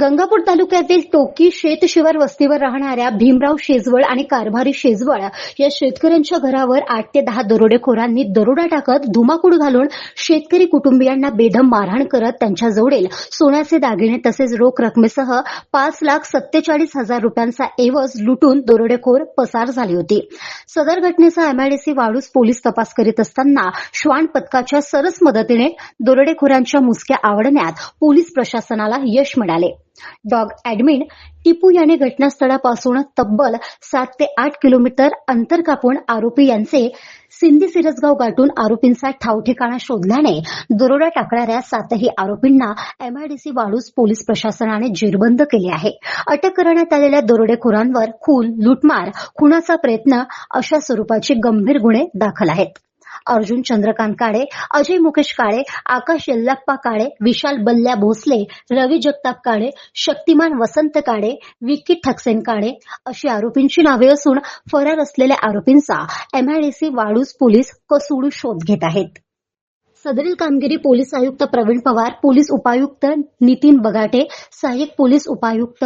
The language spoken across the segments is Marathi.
गंगापूर तालुक्यातील टोकी शेत शिवार वस्तीवर राहणाऱ्या भीमराव शेजवळ आणि कारभारी शेजवळ या शेतकऱ्यांच्या घरावर आठ ते दहा दरोडेखोरांनी दरोडा टाकत धुमाकूड घालून शेतकरी कुटुंबियांना बेदम मारहाण करत त्यांच्या जवळील सोन्याचे दागिने तसेच रोख रकमेसह पाच लाख सत्तेचाळीस हजार रुपयांचा एवज लुटून दरोडेखोर पसार झाली होती. सदर घटनेचा एमआयडीसी वाळूस पोलीस तपास करीत असताना श्वान पथकाच्या सरस मदतीने दरोडेखोरांच्या मुसक्या आवडण्यात पोलीस प्रशासनाला यश मिळाले. डॉग ऍडमिन टिपू याने घटनास्थळापासून तब्बल सात ते आठ किलोमीटर अंतर कापून आरोपी यांचे सिंधी सिरसगाव गाठून आरोपींचा ठाव ठिकाणा शोधल्याने दरोडा टाकणाऱ्या सातही आरोपींना एमआयडीसी वाळूज पोलीस प्रशासनाने जेरबंद केले आहे. अटक करण्यात आलेल्या दरोडेखोरांवर खून लुटमार खुनाचा प्रयत्न अशा स्वरूपाचे गंभीर गुन्हे दाखल आहेत. अर्जुन चंद्रकांत काळे अजय मुकेश काळे आकाश यल्लाप्पा काळे विशाल बल्ल्या भोसले रवी जगताप काळे शक्तिमान वसंत काळे विक्की ठकसेन काळे अशी आरोपींची नावे असून फरार असलेल्या आरोपींचा एमआयडीसी वाळूज पोलीस कसूड शोध घेत आहेत. सदरील कामगिरी पोलीस आयुक्त प्रवीण पवार पोलीस उपायुक्त नितीन बगाटे सहाय्यक पोलीस उपायुक्त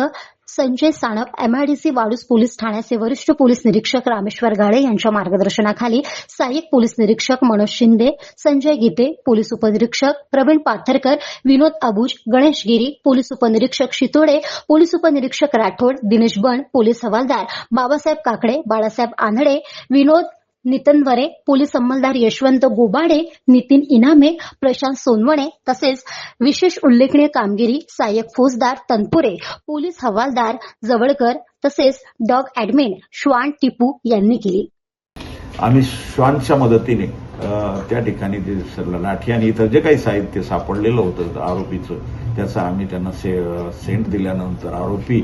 संजय साणप एमआयडीसी वाळूज पोलीस ठाण्याचे वरिष्ठ पोलीस निरीक्षक रामेश्वर गाळे यांच्या मार्गदर्शनाखाली सहाय्यक पोलीस निरीक्षक मनोज शिंदे संजय गीते पोलीस उपनिरीक्षक प्रवीण पाथरकर विनोद अबुज गणेश गिरी पोलीस उपनिरीक्षक शितोडे पोलीस उपनिरीक्षक राठोड दिनेश बण पोलीस हवालदार बाबासाहेब काकडे बाळासाहेब आंधळे विनोद नितनवरे पोलीस अंमलदार यशवंत गोबाडे नितीन इनामे प्रशांत सोनवणे तसेच विशेष उल्लेखनीय कामगिरी सहाय्यक फौजदार तनपुरे पोलीस हवालदार जवळकर तसेच डॉग ऍडमिन श्वान टिपू यांनी केली. आम्ही श्वानच्या मदतीने त्या ठिकाणी ते सर्व लाठी आणि इतर जे काही साहित्य सापडलेलं होतं आरोपीचं त्याचा आम्ही त्यांना से सेंट दिल्यानंतर आरोपी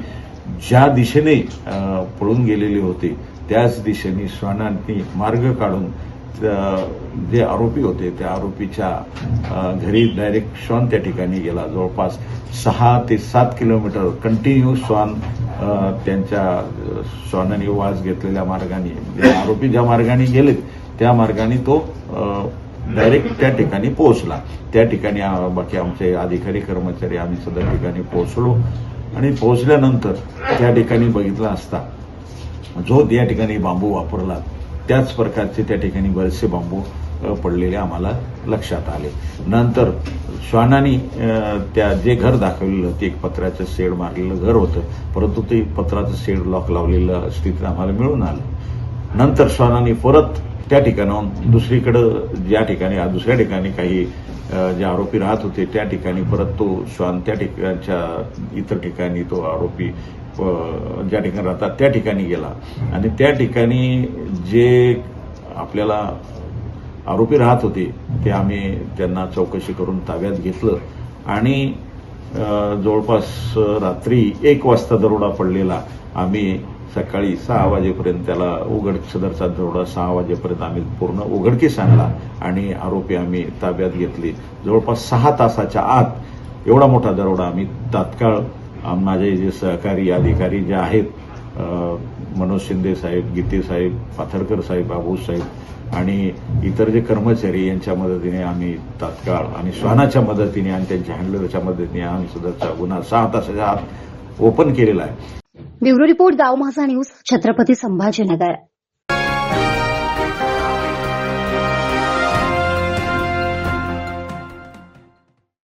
ज्या दिशेने पळून गेलेले होते त्याच दिशेने श्वानांनी मार्ग काढून जे आरोपी होते त्या आरोपीच्या घरी डायरेक्ट श्वान त्या ठिकाणी गेला. जवळपास सहा ते सात किलोमीटर कंटिन्यू श्वान त्यांच्या श्वानाने वास घेतलेल्या मार्गाने आरोपी ज्या मार्गाने गेलेत त्या मार्गाने तो डायरेक्ट त्या ठिकाणी पोहोचला. त्या ठिकाणी बाकी आमचे अधिकारी कर्मचारी आम्ही सदर ठिकाणी पोहोचलो. आणि पोहोचल्यानंतर त्या ठिकाणी बघितलं असता जो त्या ठिकाणी बांबू वापरला त्याच प्रकारचे त्या ठिकाणी बरेचसे बांबू पडलेले आम्हाला लक्षात आले. नंतर श्वानानी त्या जे घर दाखवलेलं ते एक पत्र्याचं शेड मारलेलं घर होतं परंतु ते पत्राचं शेड लॉक लावलेलं स्थितीत आम्हाला मिळून आलं. नंतर श्वानानी परत त्या ठिकाणाहून दुसरीकडं ज्या ठिकाणी दुसऱ्या ठिकाणी काही जे आरोपी राहत होते त्या ठिकाणी परत तो श्वान त्या ठिकाणच्या इतर ठिकाणी तो आरोपी ज्या ठिकाणी राहतात त्या ठिकाणी गेला. आणि त्या ठिकाणी जे आपल्याला आरोपी राहत होते ते आम्ही त्यांना चौकशी करून ताब्यात घेतलं. आणि जवळपास रात्री एक वाजता दरोडा पडलेला. आम्ही सकाळी सहा वाजेपर्यंत त्याला उघड सदरचा दरोडा सहा वाजेपर्यंत आम्ही पूर्ण उघडकीस आणला आणि आरोपी आम्ही ताब्यात घेतले. जवळपास सहा तासाच्या आत एवढा मोठा दरोडा आम्ही तात्काळ माझे जे सहकारी अधिकारी जे आहेत मनोज शिंदे साहेब गीते साहेब पाथरकर साहेब बाबू साहेब आणि इतर जे कर्मचारी यांच्या मदतीने आम्ही तात्काळ आणि श्वानाच्या मदतीने आणि त्यांच्या हँडलरच्या मदतीने आम्ही सदरचा गुन्हा सहा तासाच्या आत ओपन केलेला आहे. ब्युरो रिपोर्ट गाव माझा न्यूज छत्रपती संभाजीनगर.